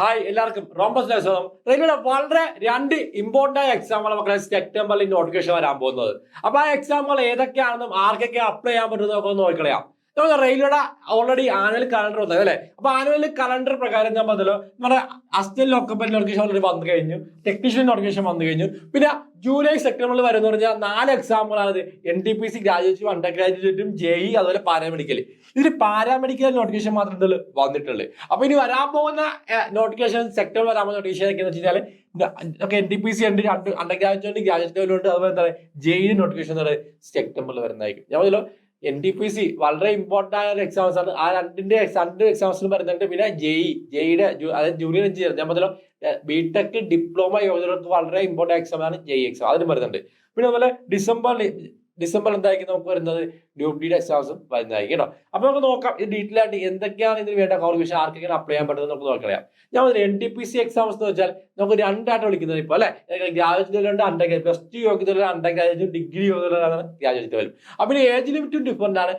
Hi എല്ലാവർക്കും. Rhombus സ്വാഗതം റെയിൽവേയുടെ വളരെ രണ്ട് ഇമ്പോർട്ടന്റ് ആയ എക്സാമുകൾ മക്കളെ സെപ്റ്റംബറിൽ നോട്ടിഫിക്കേഷൻ വരാൻ പോകുന്നത്. അപ്പോൾ ആ എക്സാമുകൾ ഏതൊക്കെയാണെന്നും ആർക്കൊക്കെ അപ്ലൈ ചെയ്യാൻ പറ്റുന്നതൊക്കെ ഒന്ന് നോക്കിക്കളയാം. നമുക്ക് റെയിൽവേയുടെ ഓൾറെഡി ആനുവൽ കലണ്ടർ വന്നത് അല്ലേ? അപ്പൊ ആനുവൽ കലണ്ടർ പ്രകാരം ഞാൻ പറഞ്ഞല്ലോ നമ്മുടെ അസിസ്റ്റന്റ് ലോക്കപ്പറ്റ് നോട്ടിഫിക്കേഷൻ ഓൾറെഡി വന്നു കഴിഞ്ഞു ടെക്നീഷ്യൻ നോട്ടിഫിക്കേഷൻ വന്നു കഴിഞ്ഞു. പിന്നെ ജൂലൈ സെപ്റ്റംബറിൽ വരുന്ന പറഞ്ഞാൽ നാല് എക്സാമുകളാണ് എൻ ടി പി സി ഗ്രാജുവേറ്റും അണ്ടർ ഗ്രാജുവേറ്റും ജെഇ അതുപോലെ പാരാമെഡിക്കൽ ഇതിൽ പാരാമെഡിക്കൽ നോട്ടിഫിക്കേഷൻ മാത്രം ഇതിൽ വന്നിട്ടുള്ളൂ അപ്പൊ ഇനി വരാൻ പോകുന്ന നോട്ടിഫിക്കേഷൻ സെക്ടറിൽ വരാൻ പോകുന്ന നോട്ടിഫിക്കേഷൻ എന്ന് വെച്ചാൽ എൻ ടി പി സി ഉണ്ട് അണ്ടർ ഗ്രാജുവേറ്റ് ഗ്രാജുവേറ്റ് ലെവലുണ്ട് അതുപോലെ എന്താ ജെഇ നോട്ടിഫിക്കേഷൻ സെപ്റ്റംബറിൽ വരുന്നതായിരിക്കും. ഞാൻ പറഞ്ഞല്ലോ എൻ ടി പി സി വളരെ ഇമ്പോർട്ടന്റ് ആയ ഒരു എക്സാംസ് ആണ്. ആ രണ്ടിന്റെ രണ്ട് എക്സാംസിലും വരുന്നുണ്ട്. പിന്നെ ജെഇ ജെഇയുടെ അതായത് ജൂനിയർ എഞ്ചിനീയർ ഞാൻ പറഞ്ഞല്ലോ ബിടെക് ഡിപ്ലോമ യോജനകൾക്ക് വളരെ ഇമ്പോർട്ടന്റ് എക്സാം ആണ് ജെഇ എക്സാം അതിന് വരുന്നുണ്ട്. പിന്നെ അതുപോലെ ഡിസംബറിൽ ഡിസംബർ എന്തായിരിക്കും നമുക്ക് വരുന്നത്? ഗ്രൂപ്പ് ഡിയുടെ എക്സാംസും വരുന്നതായിരിക്കും കേട്ടോ അപ്പൊ നമുക്ക് നോക്കാം ഇത് ഡീറ്റെയിൽ ആയിട്ട് എന്തൊക്കെയാണ് ഇതിന് വേണ്ട ക്വാളിഫിക്കേഷൻ ആർക്കെങ്കിലും അപ്ലൈ ചെയ്യാൻ പറ്റുന്നത് നമുക്ക് നോക്കാം ഞാൻ N T P C exams എന്ന് വെച്ചാൽ നമുക്ക് രണ്ടായിട്ട് വിളിക്കുന്നത് ഇപ്പോൾ അല്ലെ? ഗ്രാജുവേറ്റ് ലെവലുണ്ട് അണ്ടർ പ്ലസ് ടു യോഗ്യതയിലുള്ള അണ്ടർ ഗ്രാജുവേറ്റ് ഡിഗ്രി യോഗ്യതയിലാണ് ഗ്രാജുവേറ്റ് ലെവലും അപ്പൊ ഇനി ഏജ് ലിമിറ്റും ഡിഫറെന്റ് ആണ്.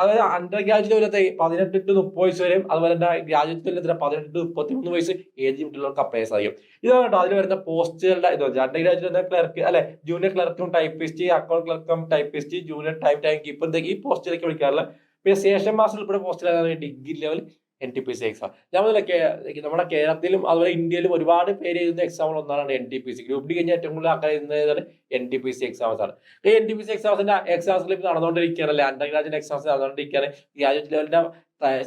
അതായത് അണ്ടർ ഗ്രാജുവേറ്റ് ലെവലത്തെ പതിനെട്ട് ടു മുപ്പത് വയസ്സ് വരെയും അതുപോലെ തന്നെ ഗ്രാജുവേറ്റ് ലെവലത്തിൽ പതിനെട്ട് ടു മുപ്പത്തി മൂന്ന് വയസ്സ് ഏജ് ലിമിറ്റുള്ളവർക്ക് അപ്ലൈ സാധിക്കും. ഇതാണ് കേട്ടോ അതിൽ വരുന്ന പോസ്റ്റുകളുടെ ഇത് അണ്ടർ ഗ്രാജുവേറ്റ് ക്ലർക്ക് അല്ലെ? ജൂനിയർ ക്ലർക്കും typist account ക്ലർക്കും typist junior type time keeper ഈ പോസ്റ്റിലേക്ക് വിളിക്കാറില്ല പിന്നെ സ്റ്റേഷൻ മാസ്റ്റർ ഉൾപ്പെടെ പോസ്റ്റിലാണ് degree level N T P C exam ഞാൻ പറഞ്ഞില്ല നമ്മുടെ കേരളത്തിലും അതുപോലെ ഇന്ത്യയിലും ഒരുപാട് പേര് എഴുതുന്ന എക്സാമുകൾ ഒന്നാണ് N T P C group D കഴിഞ്ഞ ഏറ്റവും കൂടുതൽ ആൾക്കാർ എഴുതുന്നത് N T P C exams ആണ്. ഈ എൻ ടി പി സി എക്സാംസിന്റെ എക്സാംസിൽ ഇപ്പം നടന്നുകൊണ്ടിരിക്കുകയാണ്. അല്ലെ അണ്ടർ ഗ്രാജുവേറ്റ് എക്സാംസ് നടന്നുകൊണ്ടിരിക്കുകയാണ്. ഗ്രാജുവേറ്റ് ലെവലിന്റെ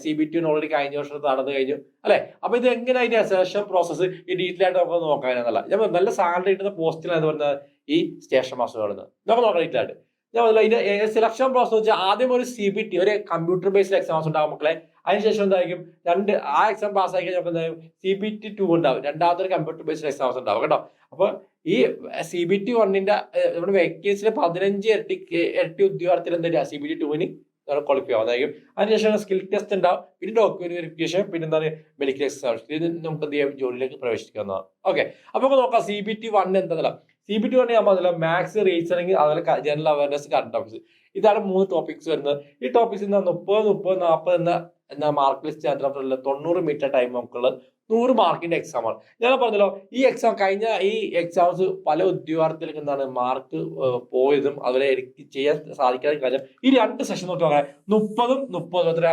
സി ബി ടി ഓൾറെഡി കഴിഞ്ഞ വർഷം നടന്നു കഴിഞ്ഞു. അല്ലെ അപ്പൊ ഇത് എങ്ങനെ അതിന്റെ അസേഷൻ പ്രോസസ്സ് ഈ ഡീറ്റെയിൽ ആയിട്ട് നമുക്ക് നോക്കാനാണെന്നല്ല ഞാൻ നല്ല സാലറി കിട്ടുന്ന പോസ്റ്റിലാണ് എന്ന് പറയുന്നത് ഈ സ്റ്റേഷൻ മാസ്റ്റർ പറയുന്നത്. നമുക്ക് നോക്കാം ഡീറ്റെയിൽ ആയിട്ട്. ഞാൻ അതിന്റെ സെലക്ഷൻ പ്രോസസ് വെച്ചാൽ ആദ്യം ഒരു സി ബി ടി ഒരു കമ്പ്യൂട്ടർ ബേസ്ഡ് എക്സാംസ് ഉണ്ടാകും മക്കളെ. അതിനുശേഷം എന്തായിരിക്കും? രണ്ട് ആ എക്സാം പാസ് കഴിഞ്ഞാൽ എന്തായാലും സി ബി ടി ടു ഉണ്ടാവും. രണ്ടാമത്തെ ഒരു കമ്പ്യൂട്ടർ ബേസ്ഡ് എക്സാംസ് ഉണ്ടാവും കേട്ടോ. അപ്പോൾ ഈ സി ബി ടി വണ്ണിന്റെ നമ്മുടെ വേക്കൻസിലെ പതിനഞ്ച് ഇരട്ടി ഇരട്ടി ഉദ്യോഗാർത്ഥികൾ എന്തായാലും സി ബി ടി ടുവിന് ക്വാളിഫൈ ആവുന്നതായിരിക്കും അതിനുശേഷം സ്കിൽ ടെസ്റ്റ് ഉണ്ടാവും. പിന്നെ ഡോക്യുമെന്റ് വെരിഫിക്കേഷൻ പിന്നെ എന്താണ്? മെഡിക്കൽ എക്സാം ഇത് നമുക്ക് എന്ത് ചെയ്യാം? ജോലിയിലേക്ക് പ്രവേശിക്കാവുന്നതാണ്. ഓക്കെ അപ്പൊ നമുക്ക് നോക്കാം സി ബി ടി വൺ എന്താ സി ബി ടി പറഞ്ഞാൽ ഞാൻ പറഞ്ഞില്ല മാത്സ് റീസണിങ് അതുപോലെ ജനറൽ അവയർനെസ് കറണ്ട് ടോപ്പിക്സ് ഇതാണ് മൂന്ന് ടോപ്പിക്സ് വരുന്നത്. ഈ ടോപ്പിക്സ് മുപ്പത് മുപ്പത് നാൽപ്പത് എന്ന എന്ന മാർക്ക് ലിസ്റ്റ് അതിനകത്തുള്ള തൊണ്ണൂറ് മീറ്റർ ടൈം നമുക്കുള്ള നൂറ് മാർക്കിന്റെ എക്സാം ആണ്. ഞാൻ പറഞ്ഞല്ലോ ഈ എക്സാം കഴിഞ്ഞ ഈ എക്സാംസ് പല ഉദ്യോഗാർത്ഥികൾക്ക് എന്താണ് മാർക്ക് പോയതും അതുപോലെ എനിക്ക് ചെയ്യാൻ സാധിക്കാത്ത കാര്യം. ഈ രണ്ട് സെഷൻ നോക്കി നോക്കാം മുപ്പതും മുപ്പതും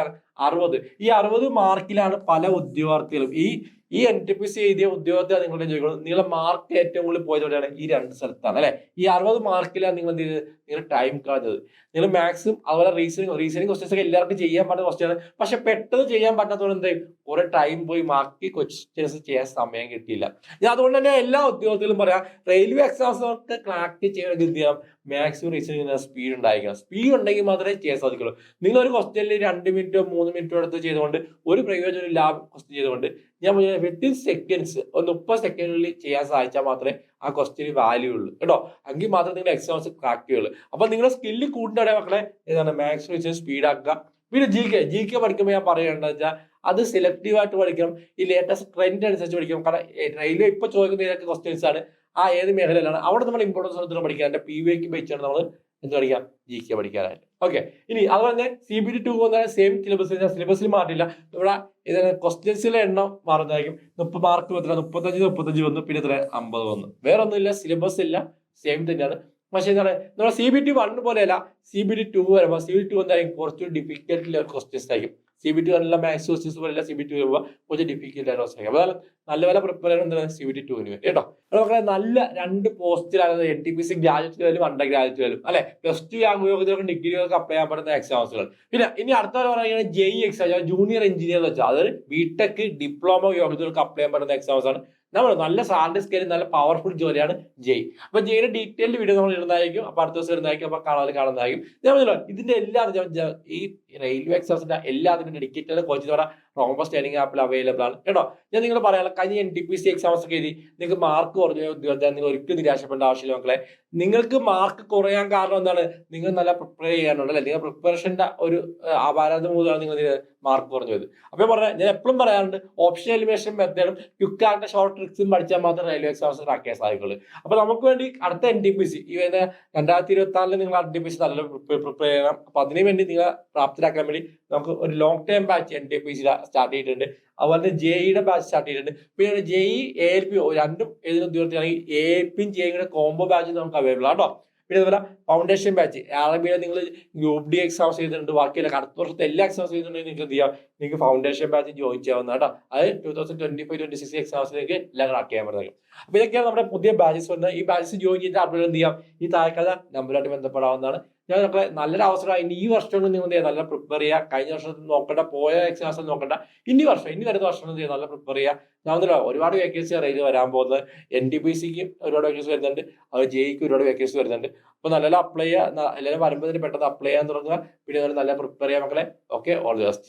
അറുപത്. ഈ അറുപത് മാർക്കിലാണ് പല ഉദ്യോഗാർത്ഥികളും ഈ ഈ എൻ ടി പി സി എഴുതിയ ഉദ്യോഗത്തെ നിങ്ങളുടെ ചോദിക്കുന്നത് നിങ്ങളുടെ മാർക്ക് ഏറ്റവും കൂടുതൽ പോയത് എവിടെയാണ്? ഈ രണ്ട് സ്ഥലത്താണ് അല്ലെ? ഈ അറുപത് മാർക്കിലാണ് നിങ്ങൾ എന്ത് ചെയ്തത്? നിങ്ങൾ ടൈം കളഞ്ഞത്. നിങ്ങൾ മാക്സിമം അതുപോലെ റീസണിങ് റീസണിങ് ക്വസ്റ്റ്യൻസ് ഒക്കെ എല്ലാവർക്കും ചെയ്യാൻ പറ്റുന്ന ക്വസ്റ്റ്യാണ് പക്ഷെ പെട്ടെന്ന് ചെയ്യാൻ പറ്റാത്തതുകൊണ്ട് എന്ത് കുറെ ടൈം പോയി മാർക്ക് ക്വസ്റ്റ്യൻസ് ചെയ്യാൻ സമയം കിട്ടിയില്ല. ഞാൻ അതുകൊണ്ട് തന്നെ എല്ലാ ഉദ്യോഗത്തിലും പറയാം റെയിൽവേ എക്സാംസ് ഒക്കെ ക്രാക്ക് ചെയ്യണമെങ്കിൽ എന്ത് ചെയ്യാം മാക്സിമം റീസൺ ചെയ്യുന്ന സ്പീഡ് ഉണ്ടായിരിക്കണം. സ്പീഡ് ഉണ്ടെങ്കിൽ മാത്രമേ ചെയ്യാൻ സാധിക്കുള്ളൂ. നിങ്ങൾ ഒരു ക്വസ്റ്റ്യനിൽ രണ്ട് മിനിറ്റോ മൂന്ന് മിനിറ്റോ എടുത്ത് ചെയ്തുകൊണ്ട് ഒരു പ്രയോജനം ഇല്ലാതെ ക്വസ്റ്റ്യൻ ചെയ്തുകൊണ്ട് ഞാൻ വിത്തിൻ സെക്കൻഡ്സ് ഒരു മുപ്പത് സെക്കൻഡിൽ ചെയ്യാൻ സാധിച്ചാൽ മാത്രമേ ആ ക്വസ്റ്റ്യന് വാല്യൂ ഉള്ളൂ. കേട്ടോ? എങ്കിൽ മാത്രമേ നിങ്ങളുടെ എക്സാംസ് ക്രാക്ക് ചെയ്യുള്ളൂ. അപ്പൊ നിങ്ങളുടെ സ്കില്ല് കൂട്ടുന്ന മക്കളെ ഏതാണ് മാക്സിമം സ്പീഡ് ആക്കുക. പിന്നെ ജി കെ ജി കെ പഠിക്കുമ്പോൾ ഞാൻ പറയേണ്ടത് വെച്ചാൽ അത് സെലക്റ്റീവ് ആയിട്ട് പഠിക്കണം. ഈ ലേറ്റസ്റ്റ് ട്രെൻഡ് അനുസരിച്ച് പഠിക്കണം. കാരണം റെയിൽവേ ഇപ്പൊ ചോദിക്കുന്ന ഏതൊക്കെ ക്വസ്റ്റ്യൻസ് ആണ് ആ ഏത് മേഖലയിലാണ് അവിടെ നമ്മൾ ഇമ്പോർട്ടൻസ് എടുത്തിട്ട് പഠിക്കാൻ എന്റെ പി വി എക്ക് വെച്ചാണ് നമ്മൾ എന്ത് പഠിക്കാം ജി കെ പഠിക്കാനായിട്ട്. ഓക്കെ ഇനി അതുപോലെ തന്നെ സി ബി ടി ടു പോകുന്ന സെയിം സിലബസ് സിലബസിൽ മാറ്റില്ല ഇവിടെ ഇതിന് ക്വസ്റ്റ്യൻസിലെ എണ്ണം മാറുന്നതായിരിക്കും. മുപ്പത് മാർക്ക് എത്ര മുപ്പത്തഞ്ച് മുപ്പത്തഞ്ച് വന്നു. പിന്നെ എത്ര അമ്പത് വന്നു. വേറെ ഒന്നുമില്ല സിലബസ് ഇല്ല. സെയിം തന്നെയാണ്. പക്ഷേ എന്താണ് നമ്മുടെ സി ബി ടി വൺ പോലെയല്ല സി ബി ടി ടു വരുമ്പോൾ സി ബി ടു എന്തായാലും കുറച്ചുകൂടി ഡിഫിക്കൽട്ട് ക്വസ്റ്റ്യൻസ് ആയിരിക്കും. സി ബി ടി നല്ല മാത്സ് ക്വസ്റ്റ്യൻസ് പോലെയല്ല സി ബി ടി വരുമ്പോൾ കുറച്ച് ഡിഫിക്കൽട്ട് ആയിട്ട് ആയിരിക്കും. അപ്പോൾ നല്ല നല്ല പ്രിപ്പയർ എന്താണ് സി ബി ടി ടുവിന് വേണ്ടി കേട്ടോ? നമുക്ക് നല്ല രണ്ട് പോസ്റ്റിലാണ് N T P C graduate ലെവലും അണ്ടർ ഗ്രാജുവേറ്റ് ലെവലും അല്ലെ? പ്ലസ് ടു യോഗ്യതകൾക്കും ഡിഗ്രികൾക്ക് അപ്ലൈ ചെയ്യാൻ പറ്റുന്ന എക്സാംസുകൾ പിന്നെ ഇനി അടുത്ത പറയുകയാണെങ്കിൽ ജെഇ എക്സാം ജൂനിയർ എഞ്ചിനീയർ എന്ന് വെച്ചാൽ അതായത് ബിടെക് ഡിപ്ലോമ യോഗ്യതകൾക്ക് അപ്ലൈ ചെയ്യാൻ പറ്റുന്ന എക്സാംസ് ആണ് നമ്മൾ നല്ല സാലറി സ്കെയിൽ നല്ല പവർഫുൾ ജോലിയാണ് ജയ്. അപ്പൊ ജയിന്റെ ഡീറ്റെയിൽഡ് വീഡിയോ നമ്മൾ ഇടുന്നതായിരിക്കും. അപ്പൊ അടുത്ത ദിവസം ഇടുന്നതായിരിക്കും. അപ്പൊ കാണാൻ കാണുന്നതായിരിക്കും. ഞാൻ പറഞ്ഞല്ലോ ഇതിന്റെ എല്ലാ ഈ റെയിൽവേ എക്സാംസിന്റെ എല്ലാത്തിനും ഡെഡിക്കേറ്റഡ് കോച്ചിങ് പറയാം റോംബസ് ട്രെയിനിങ് ആപ്പിൽ അവൈലബിൾ ആണ്. കേട്ടോ? ഞാൻ നിങ്ങൾ പറയാനുള്ള കഴിഞ്ഞ N T P C exams ഒക്കെ എഴുതി നിങ്ങൾക്ക് മാർക്ക് കുറഞ്ഞ ഉദ്യോഗസ്ഥ നിങ്ങൾ ഒരിക്കലും നിരാശപ്പെടേണ്ട ആവശ്യമില്ല മക്കളെ. നിങ്ങൾക്ക് മാർക്ക് കുറയാൻ കാരണം എന്താണ്? നിങ്ങൾ നല്ല പ്രിപ്പയർ ചെയ്യാനുണ്ട് അല്ലെ? നിങ്ങൾ പ്രിപ്പറേഷന്റെ ഒരു അപാരത മൂലമാണ് നിങ്ങൾ മാർക്ക് കുറഞ്ഞത്. അപ്പോൾ പറഞ്ഞാൽ ഞാൻ എപ്പോഴും പറയാറുണ്ട് ഓപ്ഷൻ എലിമിനേഷൻ മെത്തേഡും ക്യുക്കാറിന്റെ ഷോർട്ട് ട്രിക്സും പഠിച്ചാൽ മാത്രം റെയിൽവേ എക്സാംസ് ട്രാക്ക് ചെയ്യാൻ സാധിക്കുള്ളൂ അപ്പോൾ നമുക്ക് വേണ്ടി അടുത്ത എൻ ടി പി സി ഈ വരുന്ന രണ്ടായിരത്തി ഇരുപത്തി ആറിൽ നിങ്ങൾ എൻ ടി പി സി നല്ല പ്രിപ്പയർ ചെയ്യണം. അപ്പോൾ അതിനു വേണ്ടി നിങ്ങൾ പ്രാപ്തരാക്കാൻ വേണ്ടി നമുക്ക് ഒരു long time batch N T P സിയുടെ സ്റ്റാർട്ട് ചെയ്തിട്ടുണ്ട്. അതുപോലെ തന്നെ ജെ ഇയുടെ ബാച്ച് സ്റ്റാർട്ട് ചെയ്തിട്ടുണ്ട്. പിന്നെ ഇ എ എൽ പി രണ്ടും ഏതിനും ഉദ്യോഗസ്ഥയാണെങ്കിൽ എ എൽ പിയും ജെയുടെ കോംബോ ബാച്ച് നമുക്ക് അവൈലബിൾ ആണ് കേട്ടോ. പിന്നെ അതുപോലെ ഫൗണ്ടേഷൻ ബാച്ച് അറബിയിൽ നിങ്ങൾ ഗ്രൂപ്പ് ഡി എക്സാംസ് ചെയ്തിട്ടുണ്ട് ബാക്കിയുള്ള അടുത്ത വർഷത്തെ എല്ലാ എക്സാംസ് ചെയ്തിട്ടുണ്ടെങ്കിൽ നിങ്ങൾക്ക് എന്ത് ചെയ്യാം? നിങ്ങൾക്ക് ഫൗണ്ടേഷൻ ബാച്ച് ജോയിൻ ചെയ്യാവുന്ന കേട്ടോ. അത് two thousand twenty five twenty six എക്സാംസിലേക്ക് എല്ലാം കണക്ട് ചെയ്യാൻ പറ്റുന്നത് അപ്പൊ ഇതൊക്കെയാണ് നമ്മുടെ പുതിയ ബാച്ചസ് വരുന്നത് ഈ ബാച്ചസ് ജോയിൻ ചെയ്തിട്ട് അപ്പോൾ എന്ത് ചെയ്യാം? ഈ താഴെക്കഥ നമ്പറായിട്ട് ബന്ധപ്പെടാവുന്നതാണ്. ഞാൻ നമ്മളെ നല്ലൊരു അവസരമാണ് ഈ വർഷം കൊണ്ട് നിങ്ങൾ എന്ത് നല്ല പ്രിപ്പയർ ചെയ്യുക. കഴിഞ്ഞ വർഷം നോക്കണ്ട പോയ എക്സാംസ് നോക്കണ്ട. ഇനി വർഷം ഇനി വരുന്ന വർഷം എന്ത് നല്ല പ്രിപ്പയർ ചെയ്യുക. ഞാൻ ഒന്നുമില്ല ഒരുപാട് വേക്കൻസി റെയിൽ വരാൻ പോകുന്നത്. എൻ ഡി പി സിക്ക് ഒരുപാട് വേക്കൻസി വരുന്നുണ്ട്. അത് ജെയ്ക്ക് ഒരുപാട് വേക്കൻസി വരുന്നുണ്ട്. അപ്പൊ നല്ല അപ്ലൈ ചെയ്യുക. എല്ലാവരും വരുമ്പോൾ പെട്ടെന്ന് അപ്ലൈ ചെയ്യാൻ തുടങ്ങുക. പിന്നെ നല്ല പ്രിപ്പയർ ചെയ്യാൻ മക്കളെ. Okay all the best